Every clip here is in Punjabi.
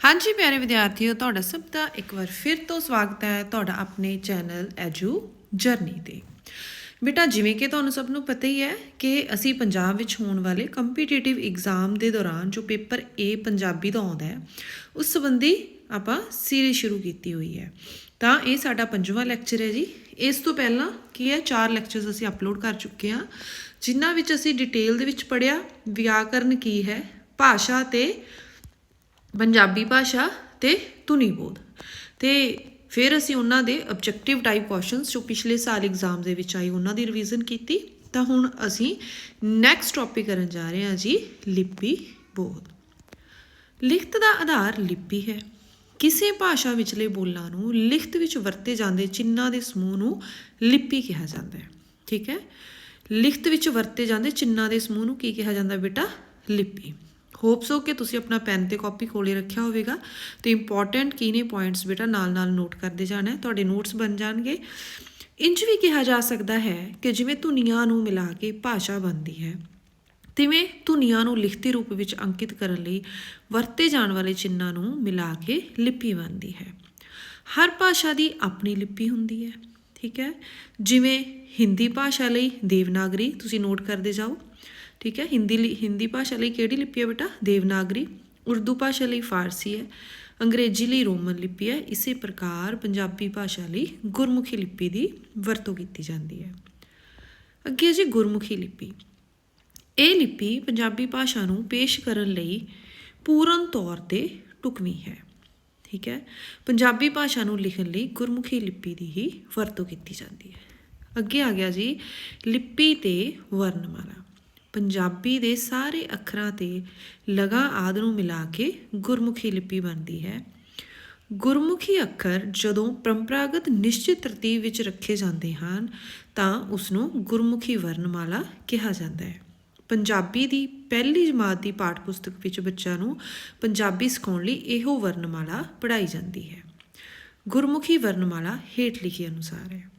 ਹਾਂਜੀ ਪਿਆਰੇ ਵਿਦਿਆਰਥੀਓ, ਤੁਹਾਡਾ ਸਭ ਦਾ ਇੱਕ ਵਾਰ ਫਿਰ ਤੋਂ ਸਵਾਗਤ ਹੈ ਤੁਹਾਡਾ ਆਪਣੇ ਚੈਨਲ ਐਜੂ ਜਰਨੀ ਤੇ। ਬੇਟਾ, ਜਿਵੇਂ ਕਿ ਤੁਹਾਨੂੰ ਸਭ ਨੂੰ ਪਤਾ ਹੀ ਹੈ ਕਿ ਅਸੀਂ ਪੰਜਾਬ ਵਿੱਚ ਹੋਣ ਵਾਲੇ ਕੰਪੀਟੀਟਿਵ ਐਗਜ਼ਾਮ ਦੇ ਦੌਰਾਨ ਜੋ ਪੇਪਰ A ਪੰਜਾਬੀ ਦਾ ਆਉਂਦਾ ਹੈ, ਉਸ ਸੰਬੰਧੀ ਆਪਾਂ ਸੀਰੀਜ਼ ਸ਼ੁਰੂ ਕੀਤੀ ਹੋਈ ਹੈ। ਤਾਂ ਇਹ ਸਾਡਾ ਪੰਜਵਾਂ ਲੈਕਚਰ ਹੈ ਜੀ। ਇਸ ਤੋਂ ਪਹਿਲਾਂ ਕੀ ਹੈ, ਚਾਰ ਲੈਕਚਰਸ ਅਸੀਂ ਅਪਲੋਡ ਕਰ ਚੁੱਕੇ ਹਾਂ, ਜਿਨ੍ਹਾਂ ਵਿੱਚ ਅਸੀਂ ਡਿਟੇਲ ਦੇ ਵਿੱਚ ਪੜਿਆ ਵਿਆਕਰਨ ਕੀ ਹੈ, ਭਾਸ਼ਾ ਤੇ ਪੰਜਾਬੀ ਭਾਸ਼ਾ ਤੇ ਧੁਨੀ ਬੋਧ। ਤੇ ਫਿਰ ਅਸੀਂ ਉਹਨਾਂ ਦੇ ਆਬਜੈਕਟਿਵ ਟਾਈਪ ਕੁਐਸਚਨਸ ਜੋ ਪਿਛਲੇ ਸਾਲ ਐਗਜ਼ਾਮ ਦੇ ਵਿੱਚ ਆਏ ਉਹਨਾਂ ਦੀ ਰਿਵੀਜ਼ਨ ਕੀਤੀ। ਤਾਂ ਹੁਣ ਅਸੀਂ ਨੈਕਸਟ ਟੌਪਿਕ ਕਰਨ ਜਾ ਰਹੇ ਹਾਂ ਜੀ, ਲਿਪੀ ਬੋਧ। ਲਿਖਤ ਦਾ ਆਧਾਰ ਲਿਪੀ ਹੈ। ਕਿਸੇ ਭਾਸ਼ਾ ਵਿਚਲੇ ਬੋਲਾਂ ਨੂੰ ਲਿਖਤ ਵਿੱਚ ਵਰਤੇ ਜਾਂਦੇ ਚਿੰਨ੍ਹਾਂ ਦੇ ਸਮੂਹ ਨੂੰ ਲਿਪੀ ਕਿਹਾ ਜਾਂਦਾ ਹੈ। ਠੀਕ ਹੈ? ਲਿਖਤ ਵਿੱਚ ਵਰਤੇ ਜਾਂਦੇ ਚਿੰਨ੍ਹਾਂ ਦੇ ਸਮੂਹ ਨੂੰ ਕੀ ਕਿਹਾ ਜਾਂਦਾ ਬੇਟਾ? ਲਿਪੀ। ਹੋਪ ਸੋ ਕਿ ਤੁਸੀਂ ਆਪਣਾ ਪੈਨ ਤੇ ਕਾਪੀ ਕੋਲੇ ਰੱਖਿਆ ਹੋਵੇਗਾ। ਤੇ ਇੰਪੋਰਟੈਂਟ ਕੀ ਨੇ ਪੁਆਇੰਟਸ ਬੇਟਾ? ਨਾਲ-ਨਾਲ ਨੋਟ ਕਰਦੇ ਜਾਣਾ। ਹੈ ਤੁਹਾਡੇ ਨੋਟਸ ਬਣ ਜਾਣਗੇ। ਇੰਜ ਵੀ ਕਿਹਾ ਜਾ ਸਕਦਾ ਹੈ ਕਿ ਜਿਵੇਂ ਧੁਨੀਆਂ ਨੂੰ ਮਿਲਾ ਕੇ ਭਾਸ਼ਾ ਬਣਦੀ ਹੈ, ਤਿਵੇਂ ਧੁਨੀਆਂ ਨੂੰ ਲਿਖਤੀ ਰੂਪ ਵਿੱਚ ਅੰਕਿਤ ਕਰਨ ਲਈ ਵਰਤੇ ਜਾਣ ਵਾਲੇ ਚਿੰਨਾਂ ਨੂੰ ਮਿਲਾ ਕੇ ਲਿਪੀ ਬਣਦੀ ਹੈ। ਹਰ ਭਾਸ਼ਾ ਦੀ ਆਪਣੀ ਲਿਪੀ ਹੁੰਦੀ ਹੈ, ਠੀਕ ਹੈ? ਜਿਵੇਂ ਹਿੰਦੀ ਭਾਸ਼ਾ ਲਈ ਦੇਵਨਾਗਰੀ, ਤੁਸੀਂ ਨੋਟ ਕਰਦੇ ਜਾਓ। ਠੀਕ ਹੈ? ਹਿੰਦੀ ਲਈ ਹਿੰਦੀ ਭਾਸ਼ਾ ਲਈ ਕਿਹੜੀ ਲਿਪੀ ਹੈ ਬੇਟਾ? ਦੇਵਨਾਗਰੀ। ਉਰਦੂ ਭਾਸ਼ਾ ਲਈ ਫਾਰਸੀ ਹੈ। ਅੰਗਰੇਜ਼ੀ ਲਈ ਰੋਮਨ ਲਿਪੀ ਹੈ। ਇਸੇ ਪ੍ਰਕਾਰ ਪੰਜਾਬੀ ਭਾਸ਼ਾ ਲਈ ਗੁਰਮੁਖੀ ਲਿਪੀ ਦੀ ਵਰਤੋਂ ਕੀਤੀ ਜਾਂਦੀ ਹੈ। ਅੱਗੇ ਜੀ ਗੁਰਮੁਖੀ ਲਿਪੀ। ਇਹ ਲਿਪੀ ਪੰਜਾਬੀ ਭਾਸ਼ਾ ਨੂੰ ਪੇਸ਼ ਕਰਨ ਲਈ ਪੂਰਨ ਤੌਰ ਤੇ ਢੁਕਵੀਂ ਹੈ। ਠੀਕ ਹੈ? ਪੰਜਾਬੀ ਭਾਸ਼ਾ ਨੂੰ ਲਿਖਣ ਲਈ ਗੁਰਮੁਖੀ ਲਿਪੀ ਦੀ ਹੀ ਵਰਤੋਂ ਕੀਤੀ ਜਾਂਦੀ ਹੈ। ਅੱਗੇ ਆ ਗਿਆ ਜੀ ਲਿਪੀ ਤੇ ਵਰਣਮਾਲਾ ਪੰਜਾਬੀ ਦੇ ਸਾਰੇ ਅੱਖਰਾਂ ਤੇ ਲਗਾ ਆਦਿ ਨੂੰ ਮਿਲਾ ਕੇ ਗੁਰਮੁਖੀ ਲਿਪੀ ਬਣਦੀ ਹੈ। ਗੁਰਮੁਖੀ ਅੱਖਰ ਜਦੋਂ ਪਰੰਪਰਾਗਤ ਨਿਸ਼ਚਿਤ ਤਰਤੀਬ ਵਿੱਚ ਰੱਖੇ ਜਾਂਦੇ ਹਨ, ਤਾਂ ਉਸ ਨੂੰ ਗੁਰਮੁਖੀ ਵਰਣਮਾਲਾ ਕਿਹਾ ਜਾਂਦਾ ਹੈ। ਪੰਜਾਬੀ ਦੀ ਪਹਿਲੀ ਜਮਾਤ ਦੀ ਪਾਠ ਪੁਸਤਕ ਵਿੱਚ ਬੱਚਿਆਂ ਨੂੰ ਪੰਜਾਬੀ ਸਿਖਾਉਣ ਲਈ ਇਹੋ ਵਰਣਮਾਲਾ ਪੜ੍ਹਾਈ ਜਾਂਦੀ ਹੈ। ਗੁਰਮੁਖੀ ਵਰਣਮਾਲਾ ਹੇਠ ਲਿਖੇ ਅਨੁਸਾਰ ਹੈ।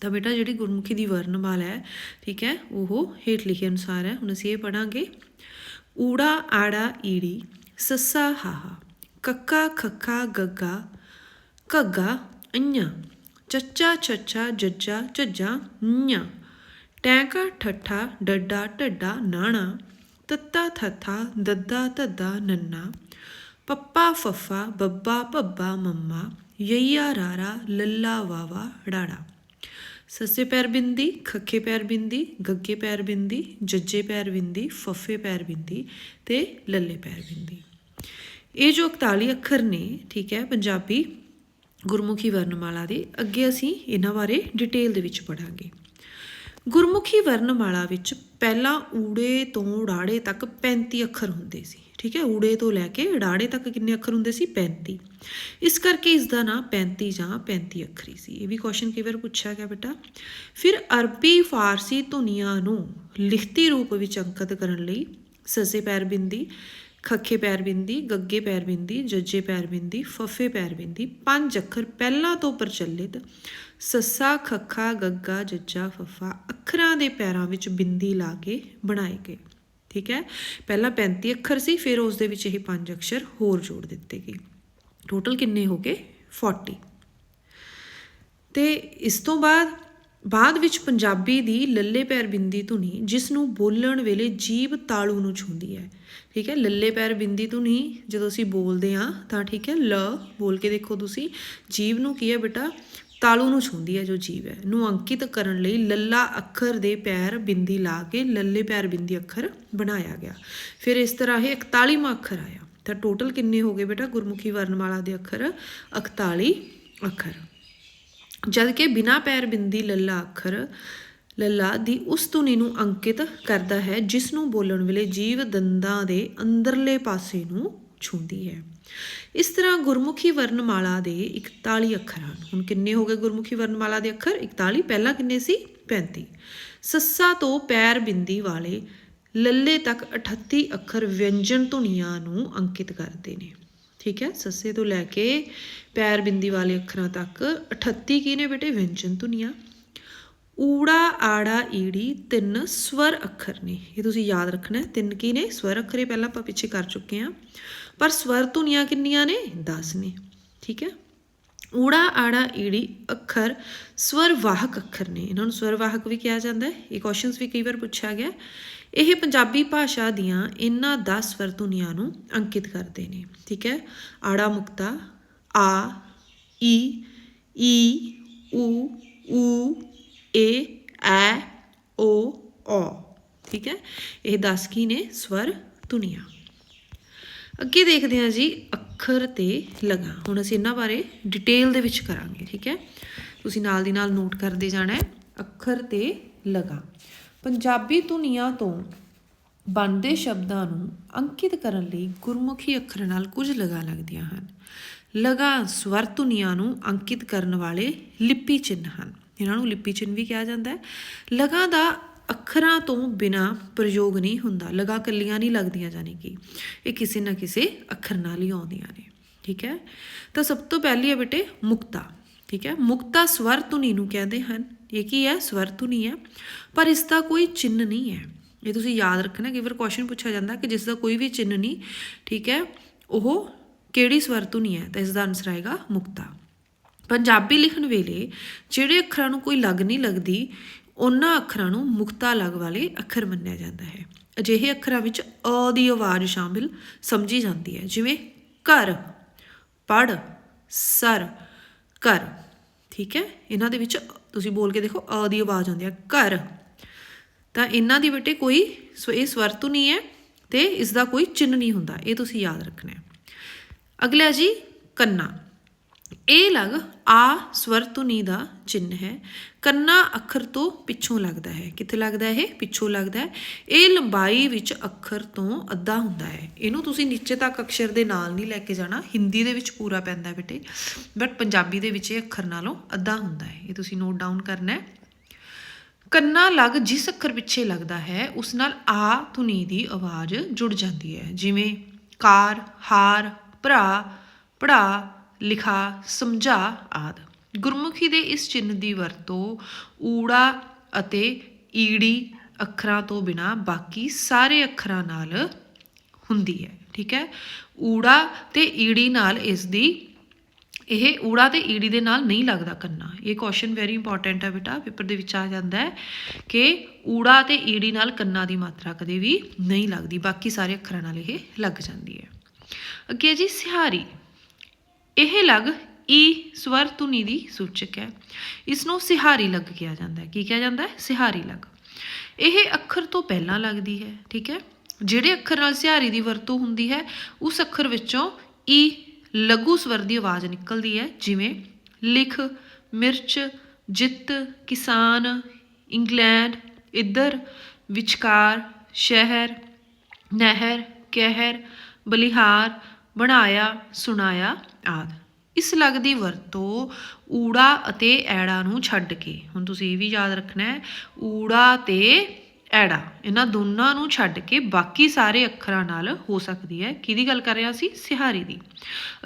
ਤਾਂ ਬੇਟਾ ਜਿਹੜੀ ਗੁਰਮੁਖੀ ਦੀ ਵਰਣਮਾਲਾ ਹੈ, ਠੀਕ ਹੈ, ਉਹ ਹੇਠ ਲਿਖੇ ਅਨੁਸਾਰ ਹੈ, ਹੁਣ ਅਸੀਂ ਇਹ ਪੜਾਂਗੇ ਊੜਾ ਆੜਾ ਈੜੀ, ਸੱਸਾ ਹਾਹਾ, ਕੱਕਾ ਖੱਖਾ ਗੱਗਾ, ਘੱਗਾ ਅੰਨ੍ਹਾ ਚੱਚਾ ਛੱਛਾ ਜੱਜਾ ਝੱਜਾ ਨਿਆ ਟੈਂਕਾ ਠੱਠਾ ਡੱਡਾ ਢੱਡਾ ਨਾਣਾ, ਤੱਤਾ ਥੱਥਾ ਦੱਦਾ ਧੱਦਾ ਨੰਨਾ, ਪੱਪਾ ਫੱਫਾ ਬੱਬਾ ਭੱਬਾ ਮੰਮਾ, ਯਈਆ ਰਾਰਾ ਲੱਲਾ ਵਾਵਾ ਡਾੜਾ। ਸੱਸੇ ਪੈਰ ਬਿੰਦੀ, ਖੱਖੇ ਪੈਰ ਬਿੰਦੀ, ਗੱਗੇ ਪੈਰ ਬਿੰਦੀ, ਜੱਜੇ ਪੈਰ ਬਿੰਦੀ, ਫੱਫੇ ਪੈਰ ਬਿੰਦੀ ਤੇ ਲੱਲੇ ਪੈਰ ਬਿੰਦੀ। ਇਹ ਜੋ 41 ਅੱਖਰ ਨੇ, ਠੀਕ ਹੈ, ਪੰਜਾਬੀ ਗੁਰਮੁਖੀ ਵਰਣਮਾਲਾ ਦੇ, ਅੱਗੇ ਅਸੀਂ ਇਹਨਾਂ ਬਾਰੇ ਡਿਟੇਲ ਦੇ ਵਿੱਚ ਪੜਾਂਗੇ ਗੁਰਮੁਖੀ ਵਰਣਮਾਲਾ ਵਿੱਚ ਪਹਿਲਾਂ ਊੜੇ ਤੋਂ ੜਾੜੇ ਤੱਕ 35 ਅੱਖਰ ਹੁੰਦੇ ਸੀ। ਠੀਕ ਹੈ, ਊੜੇ ਤੋਂ ਲੈ ਕੇ ੜਾੜੇ ਤੱਕ ਕਿੰਨੇ ਅੱਖਰ ਹੁੰਦੇ ਸੀ? 35 ਇਸ ਕਰਕੇ ਇਸ ਦਾ ਨਾਮ 35 ਜਾਂ 35 ਅੱਖਰੀ ਸੀ। ਇਹ ਵੀ ਕੁਐਸਚਨ ਕਈ ਵਾਰ ਪੁੱਛਿਆ ਗਿਆ ਬੇਟਾ। ਫਿਰ ਅਰਬੀ ਫਾਰਸੀ ਧੁਨੀਆਂ ਨੂੰ ਲਿਖਤੀ ਰੂਪ ਵਿੱਚ ਅੰਕਿਤ ਕਰਨ ਲਈ ਸੱਸੇ ਪੈਰ ਬਿੰਦੀ, ਖੱਖੇ ਪੈਰ ਬਿੰਦੀ, ਗੱਗੇ ਪੈਰ ਬਿੰਦੀ, ਜੱਜੇ ਪੈਰ ਬਿੰਦੀ, ਫੱਫੇ ਪੈਰ ਬਿੰਦੀ ਪੰਜ ਅੱਖਰ ਪਹਿਲਾਂ ਤੋਂ ਪ੍ਰਚਲਿਤ ਸੱਸਾ, ਖੱਖਾ, ਗੱਗਾ, ਜੱਜਾ, ਫੱਫਾ ਅੱਖਰਾਂ ਦੇ ਪੈਰਾਂ ਵਿੱਚ ਬਿੰਦੀ ਲਾ ਕੇ ਬਣਾਏ ਗਏ। ਠੀਕ ਹੈ? ਪਹਿਲਾਂ 35 ਅੱਖਰ ਸੀ, ਫਿਰ ਉਸ ਦੇ ਵਿੱਚ ਇਹ ਪੰਜ ਅਕਸ਼ਰ ਹੋਰ ਜੋੜ ਦਿੱਤੇ ਗਏ। ਟੋਟਲ ਕਿੰਨੇ ਹੋ ਗਏ? 40 ਤੇ ਇਸ ਤੋਂ ਬਾਅਦ ਬਾਅਦ ਵਿੱਚ ਪੰਜਾਬੀ ਦੀ ਲੱਲੇ ਪੈਰ ਬਿੰਦੀ ਧੁਨੀ ਜਿਸ ਨੂੰ ਬੋਲਣ ਵੇਲੇ ਜੀਭ ਤਾਲੂ ਨੂੰ ਛੂੰਦੀ ਹੈ। ਠੀਕ ਹੈ? ਲੱਲੇ ਪੈਰ ਬਿੰਦੀ ਧੁਨੀ, ਜਦੋਂ ਅਸੀਂ ਬੋਲਦੇ ਹਾਂ, ਤਾਂ ਠੀਕ ਹੈ, ਲ ਬੋਲ ਕੇ ਦੇਖੋ ਤੁਸੀਂ, ਜੀਭ ਨੂੰ ਕੀ ਹੈ ਬੇਟਾ? ਤਾਲੂ ਨੂੰ ਛੂੰਦੀ ਹੈ ਜੋ ਜੀਵ ਹੈ। ਨੂੰ ਅੰਕਿਤ ਕਰਨ ਲਈ ਲੱਲਾ ਅੱਖਰ ਦੇ ਪੈਰ ਬਿੰਦੀ ਲਾ ਕੇ ਲੱਲੇ ਪੈਰ ਬਿੰਦੀ ਅੱਖਰ ਬਣਾਇਆ ਗਿਆ। ਫਿਰ ਇਸ ਤਰ੍ਹਾਂ ਇਹ 41ਵਾਂ ਅੱਖਰ ਆਇਆ। ਤਾਂ ਟੋਟਲ ਕਿੰਨੇ ਹੋ ਗਏ ਬੇਟਾ? ਗੁਰਮੁਖੀ ਵਰਣਮਾਲਾ ਦੇ ਅੱਖਰ 41 ਅੱਖਰ। ਜਦ ਕਿ ਬਿਨਾ ਪੈਰ ਬਿੰਦੀ ਲੱਲਾ ਅੱਖਰ, ਲੱਲਾ ਦੀ ਉਸ ਧੁਨੀ ਨੂੰ ਅੰਕਿਤ ਕਰਦਾ ਹੈ ਜਿਸ ਨੂੰ ਬੋਲਣ ਵੇਲੇ ਜੀਵ ਦੰਦਾਂ ਦੇ ਅੰਦਰਲੇ ਪਾਸੇ ਨੂੰ ਛੂੰਦੀ ਹੈ। ਇਸ ਤਰ੍ਹਾਂ ਗੁਰਮੁਖੀ ਵਰਣਮਾਲਾ ਦੇ 41 ਅੱਖਰ ਹਨ। ਹੁਣ ਕਿੰਨੇ ਹੋ ਗਏ ਗੁਰਮੁਖੀ ਵਰਣਮਾਲਾ ਦੇ ਅੱਖਰ? 41 ਪਹਿਲਾਂ ਕਿੰਨੇ ਸੀ? 35 ਸੱਸਾ ਤੋਂ ਪੈਰ ਬਿੰਦੀ ਵਾਲੇ ਲੱਲੇ ਤੱਕ 38 ਅੱਖਰ ਵਿਅੰਜਨ ਧੁਨੀਆਂ ਨੂੰ ਅੰਕਿਤ ਕਰਦੇ ਨੇ। ਠੀਕ ਹੈ? ਸੱਸੇ ਤੋਂ ਲੈ ਕੇ ਪੈਰ ਬਿੰਦੀ ਵਾਲੇ ਅੱਖਰਾਂ ਤੱਕ 38 ਕੀ ਨੇ ਬੇਟੇ? ਵਿਅੰਜਨ ਧੁਨੀਆਂ। ਊੜਾ, ਆੜਾ, ਈੜੀ ਤਿੰਨ ਸਵਰ ਅੱਖਰ ਨੇ। ਇਹ ਤੁਸੀਂ ਯਾਦ ਰੱਖਣਾ ਤਿੰਨ ਕੀ ਨੇ? ਸਵਰ ਅੱਖਰੇ ਪਹਿਲਾਂ ਆਪਾਂ ਪਿੱਛੇ ਕਰ ਚੁੱਕੇ ਹਾਂ। ਪਰ ਸਵਰ ਧੁਨੀਆਂ ਕਿੰਨੀਆਂ ਨੇ? 10 ਨੇ। ਠੀਕ ਹੈ? ਊੜਾ, ਆੜਾ, ਈੜੀ, ਅੱਖਰ ਸਵਰ ਵਾਹਕ ਅੱਖਰ ਨੇ। ਇਹਨਾਂ ਨੂੰ ਸਵਰ ਵਾਹਕ ਵੀ ਕਿਹਾ ਜਾਂਦਾ ਹੈ। ਇਹ ਕੁਐਸਚਨਸ ਵੀ ਕਈ ਵਾਰ ਪੁੱਛਿਆ ਗਿਆ ਇਹ ਪੰਜਾਬੀ ਭਾਸ਼ਾ ਦੀਆਂ ਇਹਨਾਂ 10 ਸਵਰ ਧੁਨੀਆਂ ਨੂੰ ਅੰਕਿਤ ਕਰਦੇ ਨੇ। ਠੀਕ ਹੈ? ਆੜਾ ਮੁਕਤਾ, ਆ, ਈ ਈ, ਊ ਊ, ਏ, ਐ, ਓ, ਔ। ਠੀਕ ਹੈ? ਇਹ 10 ਕੀ ਨੇ? ਸਵਰ ਧੁਨੀਆਂ। ਅੱਗੇ ਦੇਖਦੇ ਹਾਂ ਜੀ ਅੱਖਰ ਤੇ ਲਗਾ। ਹੁਣ ਅਸੀਂ ਇਹਨਾਂ ਬਾਰੇ ਡਿਟੇਲ ਦੇ ਵਿੱਚ ਕਰਾਂਗੇ, ਠੀਕ ਹੈ? ਤੁਸੀਂ ਨਾਲ ਦੀ ਨਾਲ ਨੋਟ ਕਰਦੇ ਜਾਣਾ ਹੈ, ਅੱਖਰ ਤੇ ਲਗਾ। ਪੰਜਾਬੀ ਧੁਨੀਆਂ ਤੋਂ ਬਣਦੇ ਸ਼ਬਦਾਂ ਨੂੰ ਅੰਕਿਤ ਕਰਨ ਲਈ ਗੁਰਮੁਖੀ ਅੱਖਰ ਨਾਲ ਕੁਝ ਲਗਾ ਲੱਗਦੀਆਂ ਹਨ। ਲਗਾ ਸਵਰ ਧੁਨੀਆਂ ਨੂੰ ਅੰਕਿਤ ਕਰਨ ਵਾਲੇ ਲਿਪੀ ਚਿੰਨ੍ਹ ਹਨ। ਇਹਨਾਂ ਨੂੰ ਲਿਪੀ ਚਿੰਨ੍ਹ ਵੀ ਕਿਹਾ ਜਾਂਦਾ ਹੈ। ਲਗਾ ਦਾ ਅੱਖਰਾਂ ਤੋਂ ਬਿਨਾ ਪ੍ਰਯੋਗ ਨਹੀਂ ਹੁੰਦਾ। ਲਗਾ ਕੱਲੀਆਂ ਨਹੀਂ ਲੱਗਦੀਆਂ ਜਾਨੀ ਕਿ ਇਹ ਕਿਸੇ ਨਾ ਕਿਸੇ ਅੱਖਰ ਨਾਲ ਹੀ ਆਉਂਦੀਆਂ ਨੇ। ਠੀਕ ਹੈ? ਤਾਂ ਸਭ ਤੋਂ ਪਹਿਲੀ ਹੈ ਬੇਟੇ, ਮੁਕਤਾ। ਠੀਕ ਹੈ? ਮੁਕਤਾ ਸਵਰ ਧੁਨੀ ਨੂੰ ਕਹਿੰਦੇ ਹਨ। ਇਹ ਕੀ ਹੈ? ਸਵਰ ਧੁਨੀ ਹੈ। ਪਰ ਇਸ ਦਾ ਕੋਈ ਚਿੰਨ੍ਹ ਨਹੀਂ ਹੈ। ਇਹ ਤੁਸੀਂ ਯਾਦ ਰੱਖਣਾ ਕਿ ਵਾਰ ਕੁਐਸਚਨ ਪੁੱਛਿਆ ਜਾਂਦਾ ਕਿ ਜਿਸ ਦਾ ਕੋਈ ਵੀ ਚਿੰਨ੍ਹ ਨਹੀਂ, ਠੀਕ ਹੈ, ਉਹ ਕਿਹੜੀ ਸਵਰ ਧੁਨੀ ਹੈ? ਤਾਂ ਇਸ ਦਾ ਆਨਸਰ ਆਏਗਾ ਮੁਕਤਾ। ਪੰਜਾਬੀ ਲਿਖਣ ਵੇਲੇ ਜਿਹੜੇ ਅੱਖਰਾਂ ਨੂੰ ਕੋਈ ਲਗ ਨਹੀਂ ਲੱਗਦੀ ਉਹਨਾਂ ਅੱਖਰਾਂ ਨੂੰ ਮੁਕਤਾ ਲਗ ਵਾਲੇ ਅੱਖਰ ਮੰਨਿਆ ਜਾਂਦਾ ਹੈ। ਅਜਿਹੇ ਅੱਖਰਾਂ ਵਿੱਚ ਅ ਦੀ ਆਵਾਜ਼ ਸ਼ਾਮਿਲ ਸਮਝੀ ਜਾਂਦੀ ਹੈ। ਜਿਵੇਂ ਕਰ ਪੜ, ਸਰ ਕਰ ਠੀਕ ਹੈ? ਇਹਨਾਂ ਦੇ ਵਿੱਚ ਤੁਸੀਂ ਬੋਲ ਕੇ ਦੇਖੋ ਅ ਦੀ ਆਵਾਜ਼ ਆਉਂਦੀ ਹੈ। ਕਰ ਤਾਂ ਇਹਨਾਂ ਦੀ ਬੇਟੇ ਕੋਈ ਸੋ ਇਹ ਸਵਰਤੂ ਨਹੀਂ ਹੈ ਤੇ ਇਸ ਦਾ ਕੋਈ ਚਿੰਨ੍ਹ ਨਹੀਂ ਹੁੰਦਾ। ਇਹ ਤੁਸੀਂ ਯਾਦ ਰੱਖਣਾ ਹੈ। ਅਗਲਾ ਜੀ, ਕੰਨਾ। ਇਹ ਲਗ ਆ ਸਵਰ ਧੁਨੀ ਦਾ ਚਿੰਨ੍ਹ ਹੈ। ਕੰਨਾ ਅੱਖਰ ਤੋਂ ਪਿੱਛੋਂ ਲੱਗਦਾ ਹੈ। ਕਿੱਥੇ ਲੱਗਦਾ ਹੈ ਇਹ? ਪਿੱਛੋਂ ਲੱਗਦਾ ਹੈ। ਇਹ ਲੰਬਾਈ ਵਿੱਚ ਅੱਖਰ ਤੋਂ ਅੱਧਾ ਹੁੰਦਾ ਹੈ। ਇਹਨੂੰ ਤੁਸੀਂ ਨੀਚੇ ਤੱਕ ਅਕਸ਼ਰ ਦੇ ਨਾਲ ਨਹੀਂ ਲੈ ਕੇ ਜਾਣਾ। ਹਿੰਦੀ ਦੇ ਵਿੱਚ ਪੂਰਾ ਪੈਂਦਾ ਬੇਟੇ। ਬਟ ਪੰਜਾਬੀ ਦੇ ਵਿੱਚ ਇਹ ਅੱਖਰ ਨਾਲੋਂ ਅੱਧਾ ਹੁੰਦਾ ਹੈ। ਇਹ ਤੁਸੀਂ ਨੋਟ ਡਾਊਨ ਕਰਨਾ ਹੈ। ਕੰਨਾ ਲਗ ਜਿਸ ਅੱਖਰ ਪਿੱਛੇ ਲੱਗਦਾ ਹੈ, ਉਸ ਨਾਲ ਆ ਧੁਨੀ ਦੀ ਆਵਾਜ਼ ਜੁੜ ਜਾਂਦੀ ਹੈ। ਜਿਵੇਂ ਕਾਰ, ਹਾਰ, ਭਰਾ ਪੜਾ ਲਿਖਾ, ਸਮਝਾ ਆਦਿ। ਗੁਰਮੁਖੀ ਦੇ ਇਸ ਚਿੰਨ੍ਹ ਦੀ ਵਰਤੋਂ ਊੜਾ ਅਤੇ ਈੜੀ ਅੱਖਰਾਂ ਤੋਂ ਬਿਨਾ ਬਾਕੀ ਸਾਰੇ ਅੱਖਰਾਂ ਨਾਲ ਹੁੰਦੀ ਹੈ, ਠੀਕ ਹੈ? ਊੜਾ ਤੇ ਈੜੀ ਨਾਲ ਇਸ ਦੀ, ਇਹ ਊੜਾ ਤੇ ਈੜੀ ਦੇ ਨਾਲ ਨਹੀਂ ਲੱਗਦਾ ਕੰਨਾ। ਇਹ ਕੁਐਸਚਨ ਵੈਰੀ ਇੰਪੋਰਟੈਂਟ ਹੈ ਬੇਟਾ, ਪੇਪਰ ਦੇ ਵਿੱਚ ਆ ਜਾਂਦਾ ਹੈ ਕਿ ਊੜਾ ਤੇ ਈੜੀ ਨਾਲ ਕੰਨਾ ਦੀ ਮਾਤਰਾ ਕਦੇ ਵੀ ਨਹੀਂ ਲੱਗਦੀ, ਬਾਕੀ ਸਾਰੇ ਅੱਖਰਾਂ ਨਾਲ ਇਹ ਲੱਗ ਜਾਂਦੀ ਹੈ। ਅੱਗੇ ਜੀ, ਸਿਹਾਰੀ। ਇਹ ਲਗ ਈ ਸਵਰ ਧੁਨੀ ਦੀ ਸੂਚਕ ਹੈ। ਇਸ ਨੂੰ ਸਿਹਾਰੀ ਲੱਗ ਕਿਹਾ ਜਾਂਦਾ ਹੈ। ਕੀ ਕਿਹਾ ਜਾਂਦਾ ਹੈ? ਸਿਹਾਰੀ ਲੱਗ। ਇਹ ਅੱਖਰ ਤੋਂ ਪਹਿਲਾਂ ਲੱਗਦੀ ਹੈ, ਠੀਕ ਹੈ? ਜਿਹੜੇ ਅੱਖਰ ਨਾਲ ਸਿਹਾਰੀ ਦੀ ਵਰਤੋਂ ਹੁੰਦੀ ਹੈ, ਉਸ ਅੱਖਰ ਵਿੱਚੋਂ ਈ ਲਘੂ ਸਵਰ ਦੀ ਆਵਾਜ਼ ਨਿਕਲਦੀ ਹੈ, ਜਿਵੇਂ ਲਿਖ, ਮਿਰਚ, ਜਿੱਤ, ਕਿਸਾਨ, ਇੰਗਲੈਂਡ, ਇੱਧਰ, ਵਿਚਕਾਰ, ਸ਼ਹਿਰ, ਨਹਿਰ, ਕਹਿਰ, ਬਲਿਹਾਰ, ਬਣਾਇਆ, ਸੁਣਾਇਆ ਆਦਿ। ਇਸ ਲਗ ਦੀ ਵਰਤੋਂ ਊੜਾ ਅਤੇ ਐੜਾ ਨੂੰ ਛੱਡ ਕੇ। ਹੁਣ ਤੁਸੀਂ ਇਹ ਵੀ ਯਾਦ ਰੱਖਣਾ ਹੈ, ਊੜਾ ਤੇ ਐੜਾ, ਇਹਨਾਂ ਦੋਨਾਂ ਨੂੰ ਛੱਡ ਕੇ ਬਾਕੀ ਸਾਰੇ ਅੱਖਰਾਂ ਨਾਲ ਹੋ ਸਕਦੀ ਹੈ। ਕਿਹਦੀ ਗੱਲ ਕਰ ਰਿਹਾ ਸੀ? ਸਿਹਾਰੀ ਦੀ।